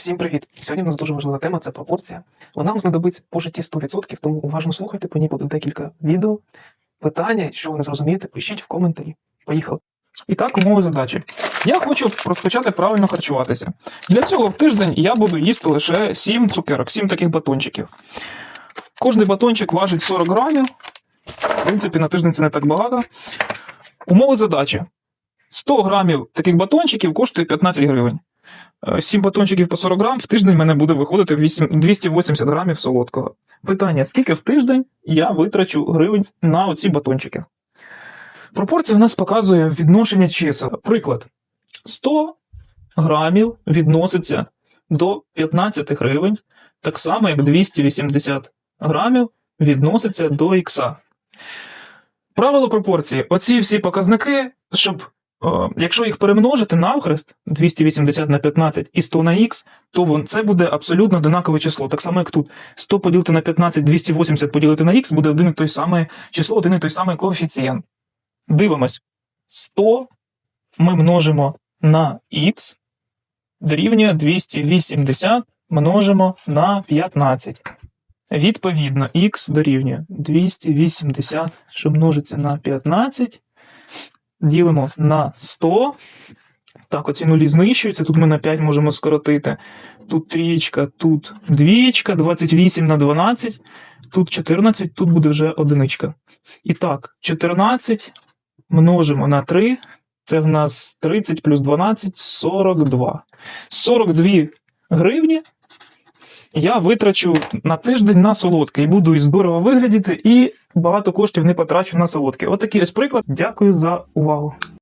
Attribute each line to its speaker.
Speaker 1: Всім привіт! Сьогодні у нас дуже важлива тема це пропорція. Вона вам знадобиться по житті 100%, тому уважно слухайте, по ній буде декілька відео. Питання, якщо ви не зрозумієте, пишіть в коментарі. Поїхали. І так, умови задачі. Я хочу розпочати правильно харчуватися. Для цього в тиждень я буду їсти лише 7 цукерок, 7 таких батончиків. Кожний батончик важить 40 грамів. В принципі, на тиждень це не так багато. Умови задачі. 100 грамів таких батончиків коштує 15 гривень. 7 батончиків по 40 грам, в тиждень мене буде виходити 8, 280 грамів солодкого. Питання: скільки в тиждень я витрачу гривень на оці батончики? Пропорція в нас показує відношення чисел. Приклад: 100 грамів відноситься до 15 гривень, так само як 280 грамів відноситься до ікса. Правило пропорції: оці всі показники, щоб Якщо їх перемножити навхрест 280 на 15 і 100 на х, то це буде абсолютно однакове число. Так само, як тут 100 поділити на 15, 280 поділити на х, буде один і той самий число, один і той самий коефіцієнт. Дивимось. 100 ми множимо на х дорівнює 280 множимо на 15. Відповідно, х дорівнює 280, що множиться на 15 ділимо на 100. Так, оці нулі знищуються. Тут ми на 5 можемо скоротити. Тут трієчка, тут двієчка, 28 на 12, тут 14, тут буде вже одиничка. І так, 14 множимо на 3. Це в нас 30 плюс 12 42. 42 гривні я витрачу на тиждень на солодке і буду і здорово виглядіти, і багато коштів не потрачу на солодке. Отакий ось приклад. Дякую за увагу.